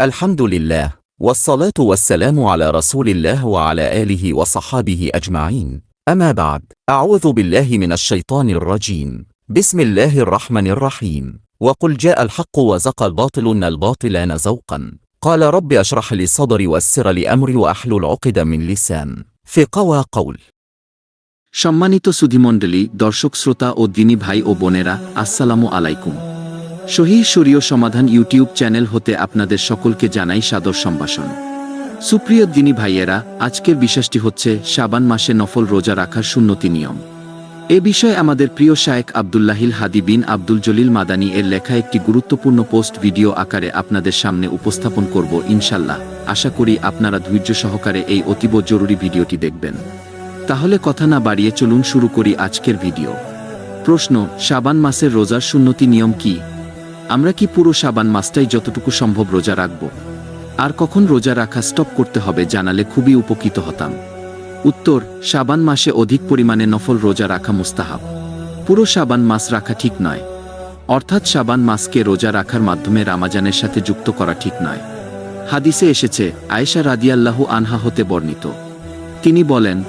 الحمد لله والصلاة والسلام على رسول الله وعلى آله وصحابه أجمعين أما بعد أعوذ بالله من الشيطان الرجيم بسم الله الرحمن الرحيم وقل جاء الحق وزق الباطل إن الباطل زوقا قال رب اشرح لي صدري ويسر لي أمري وأحلل عقدة من لسان في قوى قول সম্মানিত সুধীমণ্ডলী দর্শক শ্রোতা ও দিনী ভাই ও বোনেরা আসসালামু আলাইকুম শহীদ শরীয় সমাধান ইউটিউব চ্যানেল হতে আপনাদের সকলকে জানাই সাদর সম্ভাষণ। সুপ্রিয় দিনী ভাইয়েরা, আজকের বিশ্বাসটি হচ্ছে শাবান মাসে নফল রোজা রাখার সুন্নতি নিয়ম। এ বিষয়ে আমাদের প্রিয় শায়েক আবদুল্লাহিল হাদি বিন আব্দুল জলিল মাদানী এর লেখা একটি গুরুত্বপূর্ণ পোস্ট ভিডিও আকারে আপনাদের সামনে উপস্থাপন করব ইনশাল্লাহ। আশা করি আপনারা ধৈর্য সহকারে এই অতীব জরুরি ভিডিওটি দেখবেন। তাহলে কথা না বাড়িয়ে চলুন শুরু করি আজকের ভিডিও। প্রশ্ন, শাবান মাসের রোজার সুন্নতি নিয়ম কি? আমরা কি পুরো সাবান মাসটাই যতটুকু সম্ভব রোজা রাখব? আর কখন রোজা রাখা স্টপ করতে হবে জানালে খুবই উপকৃত হতাম। উত্তর শাবান মাসে অধিক পরিমাণে নফল রোজা রাখা মুস্তাহাব। পুরো শাবান মাস রাখা ঠিক নয়। অর্থাৎ শাবান মাসকে রোজা রাখার মাধ্যমে রামাজানের সাথে যুক্ত করা ঠিক নয়। হাদিসে এসেছে, আয়েশা রাদিয়াল্লাহু আনহা হতে বর্ণিত। তিনি বলেন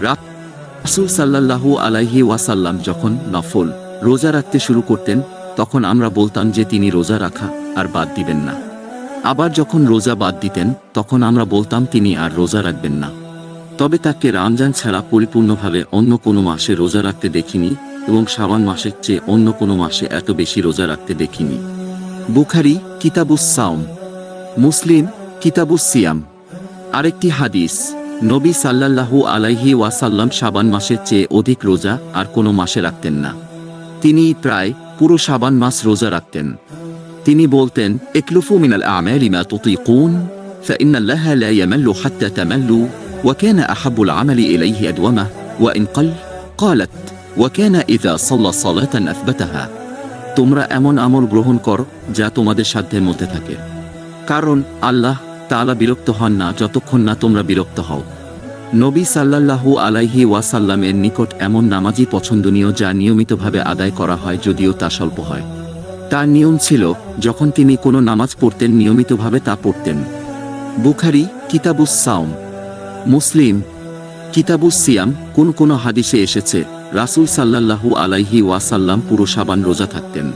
রাসুল সাল্লাল্লাহু আলাইহি ওয়াসাল্লাম যখন নফল রোজা রাখতে শুরু করতেন তখন আমরা বলতাম যে তিনি রোজা রাখা আর বাদ দিবেন না। আবার যখন রোজা বাদ দিতেন, তখন আমরা বলতাম তিনি আর রোজা রাখবেন না। তবে তাকে রমজান ছাড়া পরিপূর্ণভাবে অন্য কোনো মাসে রোজা রাখতে দেখিনি এবং শাবান মাসের চেয়ে অন্য কোনো মাসে এত বেশি রোজা রাখতে দেখিনি। বুখারি, কিতাবুস সাউম মুসলিম, কিতাবুস সিয়াম। আরেকটি হাদিস, নবী সাল্লাল্লাহু আলাইহি ওয়াসাল্লাম শাবান মাসের চেয়ে অধিক রোজা আর কোনো মাসে রাখতেন না। তিনি প্রায় পুরো শাবান মাস রোজা রাখতেন তিনি বলতেন একলুফু মিনাল আমালি মা তুতিকুন فإن الله لا يمل حتى تملوا وكان أحب العمل إليه أدومه وإن قل قالت وكان إذا صلى صلاة أثبتها তোমরা এমন আমল গ্রহণ কর যা তোমাদের সাধ্যের মধ্যে থাকে কারণ আল্লাহ তাআলা বিরক্ত হন না যতক্ষণ না তোমরা বিরক্ত হও নবী সাল্লাল্লাহু আলাইহি ওয়াসাল্লামের নিকট এমন নামাজই পছন্দনীয় যা নিয়মিতভাবে আদায় করা হয় যদিও তা স্বল্প হয়। তার নিয়ম ছিল, যখন তিনি কোনো নামাজ পড়তেন নিয়মিতভাবে তা পড়তেন। বুখারি, কিতাবুস সাউম মুসলিম, কিতাবুস সিয়াম, কোন কোন হাদিসে এসেছে, রাসূল সাল্লাল্লাহু আলাইহি ওয়াসাল্লাম পুরো সাবান রোজা থাকতেন।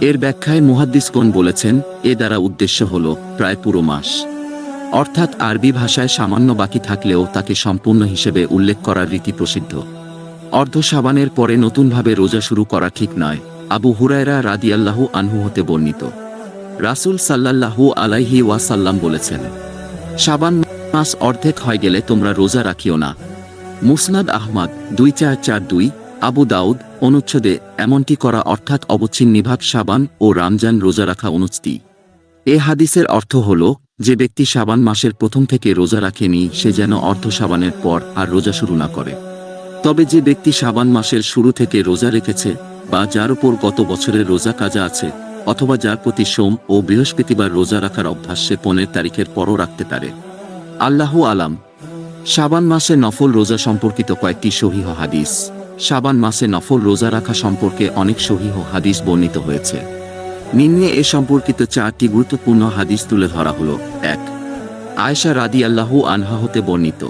এর ব্যাখ্যায় মুহাদ্দিসগণ বলেছেন, এ দ্বারা উদ্দেশ্য হল, প্রায় পুরো মাস। অর্থাৎ আরবি ভাষায় সামান্য বাকি থাকলেও তাকে সম্পূর্ণ হিসেবে উল্লেখ করার রীতি প্রসিদ্ধ। অর্ধ সাবানের পরে নতুনভাবে রোজা শুরু করা ঠিক নয়, আবু হুরায়রা রাদিয়াল্লাহু আনহু হতে বর্ণিত। রাসূল সাল্লাল্লাহু আলাইহি ওয়াসাল্লাম বলেছেন, সাবান মাস অর্ধেক হয়ে গেলে তোমরা রোজা রাখিও না। মুসনাদ আহমদ দুই চার চার দুই, আবু দাউদ অনুচ্ছেদে এমনটি করা অর্থাৎ অবচ্ছিন্ন নিভাগ সাবান ও রামজান রোজা রাখা অনুচ্তি এ হাদিসের অর্থ হল যে ব্যক্তি সাবান মাসের প্রথম থেকে রোজা রাখেনি, সে যেন অর্ধ সাবানের পর আর রোজা শুরু না করে। তবে যে ব্যক্তি সাবান মাসের শুরু থেকে রোজা রেখেছে, বা যার উপর গত বছরের রোজা কাজা আছে, অথবা যার প্রতি সোম ও বৃহস্পতিবার রোজা রাখার অভ্যাস সে পনেরো তারিখের পরও রাখতে পারে। আল্লাহ আলাম। শাবান মাসে নফল রোজা সম্পর্কিত কয়েকটি সহিহ হাদিস। শাবান মাসে নফল রোজা রাখা সম্পর্কে অনেক সহিহ হাদিস বর্ণিত হয়েছে। নিম্নে এ সম্পর্কিত চারটি গুরুত্বপূর্ণ হাদিস তুলে ধরা হল এক আয়েশা রাদি আল্লাহু আনহা হতে বর্ণিত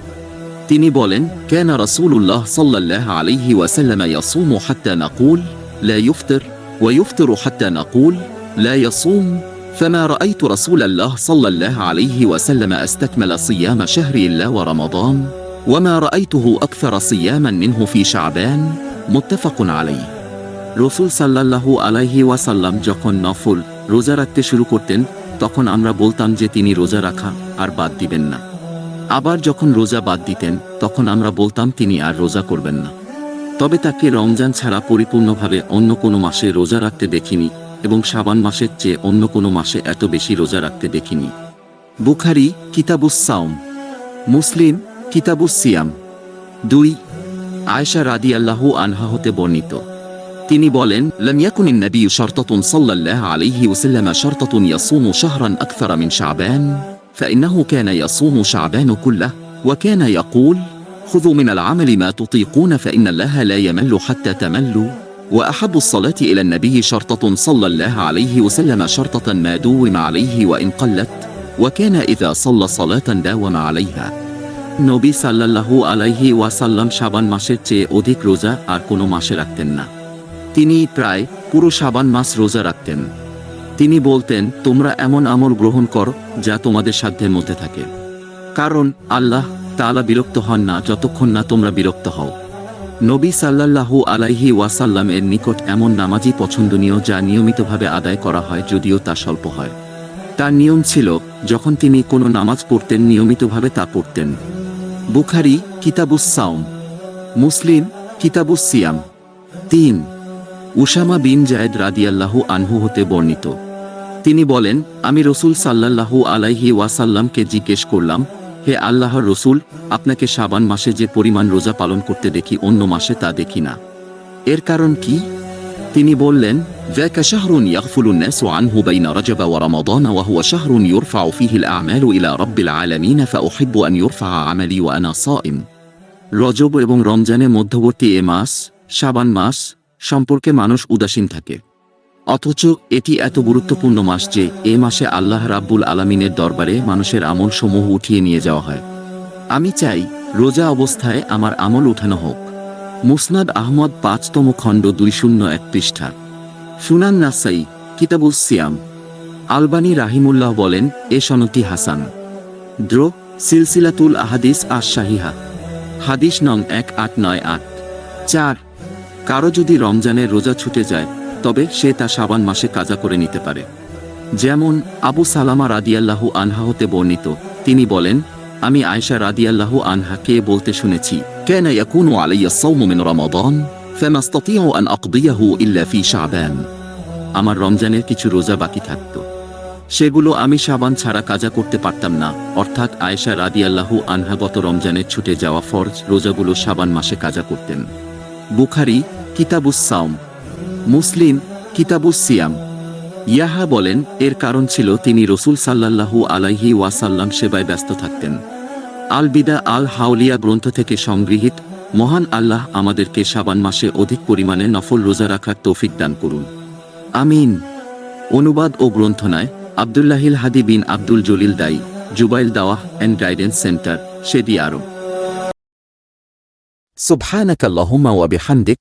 তিনি বলেন কেন রসুল্লাহ সাল্লাহ আলিহি ওয়াসাল্লাম ইয়াসুম হাত্তা নাকুল لا يفطر ويفطر حتى نقول لا يصوم فما رأيت رسول الله صلى الله عليه وسلم استكمل صيام شهر الله ورمضان وما رأيته أكثر صياما منه في شعبان متفق عليه রসুল সাল্লাল্লাহু আলাইহি ওয়াসাল্লাম যখন নফল রোজা রাখতে শুরু করতেন, তখন আমরা বলতাম যে তিনি রোজা রাখা আর বাদ দিবেন না। আবার যখন রোজা বাদ দিতেন, তখন আমরা বলতাম তিনি আর রোজা করবেন না। তবে তাকে রমজান ছাড়া পরিপূর্ণভাবে অন্য কোনো মাসে রোজা রাখতে দেখিনি এবং সাবান মাসের চেয়ে অন্য কোনো মাসে এত বেশি রোজা রাখতে দেখিনি। বুখারি, কিতাবুস সাউম মুসলিম, কিতাবুস সিয়াম। দুই, আয়েশা রাদি আল্লাহু আনহা হতে বর্ণিত। তিনি বলেন لم يكن النبي شرطة صلى الله عليه وسلم شرطة يصوم شهرا أكثر من شعبان فإنه كان يصوم شعبان كله وكان يقول خذوا من العمل ما تطيقون فإن الله لا يمل حتى تملوا وأحب الصلاة إلى النبي شرطة صلى الله عليه وسلم شرطة ما دوم عليه وإن قلت وكان إذا صلى صلاة داوم عليها নবী সাল্লাল্লাহু আলাইহি ওয়াসাল্লাম শাবান মাসের চেয়ে অধিক রোজা আর কোনো মাসে রাখতেন না তিনি প্রায় পুরো সাবান মাস রোজা রাখতেন। তিনি বলতেন, তোমরা এমন আমল গ্রহণ করো যা তোমাদের সাধ্যের মধ্যে থাকে। কারণ আল্লাহ তাআলা বিরক্ত হন না যতক্ষণ না তোমরা বিরক্ত হও। নবী সাল্লাল্লাহু আলাইহি ওয়াসাল্লাম এর নিকট এমন নামাজই পছন্দনীয় যা নিয়মিতভাবে আদায় করা হয় যদিও তা স্বল্প হয়। তার নিয়ম ছিল, যখন তিনি কোনো নামাজ পড়তেন নিয়মিতভাবে তা পড়তেন। বুখারি কিতাবুস সাওম, মুসলিম কিতাবুস সিয়াম। তিন উসামা বিন জায়েদ রাদিয়াল্লাহু আনহু হতে বর্ণিত তিনি বলেন আমি রসুল সাল্লাল্লাহু আলাইহি ওয়াসাল্লামকে জিজ্ঞেস করলাম হে আল্লাহর রসুল আপনাকে শাবান মাসে যে পরিমাণ রোজা পালন করতে দেখি অন্য মাসে তা দেখি না এর কারণ কি তিনি বললেন ذاك شهر يغفل الناس عنه بين رجب ورمضان وهو شهر يرفع فيه الأعمال إلى رب العالمين فأحب أن يرفع عملي وأنا صائم রজব এবং রমজানের মধ্যবর্তী এ মাস শাবান মাস সম্পর্কে মানুষ উদাসীন থাকে। অথচ এটি এত গুরুত্বপূর্ণ মাস যে এ মাসে আল্লাহ রাব্বুল আলামিনের দরবারে মানুষের আমল সমূহ উঠিয়ে নিয়ে যাওয়া হয়। আমি চাই রোজা অবস্থায় আমার আমল উঠানো হোক। মুসনাদ আহমদ পাঁচতম খণ্ড দুই শূন্য এক পৃষ্ঠা। সুনান নাসাই কিতাবুল সিয়াম। আলবানী রাহিমুল্লাহ বলেন, এ সনতি হাসান। দ্রো, সিলসিলাতুল আহাদিস আশ শাহিহা হাদিস নং এক আট নয় আট। চার কারও যদি রমজানের রোজা ছুটে যায়, তবে সে তা সাবান মাসে কাজা করে নিতে পারে। যেমন আবু সালামা রাদিয়াল্লাহু আনহা হতে বর্ণিত, তিনি বলেন, আমি আয়সা আনহা কে বলতে শুনেছি, কেন আমার রমজানের কিছু রোজা বাকি থাকত। সেগুলো আমি সাবান ছাড়া কাজা করতে পারতাম না, অর্থাৎ আয়েশা রাদিয়াল্লাহু আনহা গত রমজানের ছুটে যাওয়া ফরজ রোজাগুলো সাবান মাসে কাজা করতেন। বুখারি কিতাবুস সাউম মুসলিম কিতাবুস সিয়াম ইয়াহা বলেন, এর কারণ ছিল তিনি রসুল সাল্লাল্লাহু আলাইহি ওয়াসাল্লাম সেবায় ব্যস্ত থাকতেন। আল বিদা আল হাউলিয়া গ্রন্থ থেকে সংগৃহীত, মহান আল্লাহ আমাদেরকে সাবান মাসে অধিক পরিমাণে নফল রোজা রাখার তৌফিক দান করুন। আমিন। অনুবাদ ও গ্রন্থনায় আবদুল্লাহিল হাদি বিন আব্দুল জলিল দাই, Jubail দাওয়াহ and guidance centre Saudi Arab. সুবহানাকাল্লাহুম্মা ওয়া বিহামদিক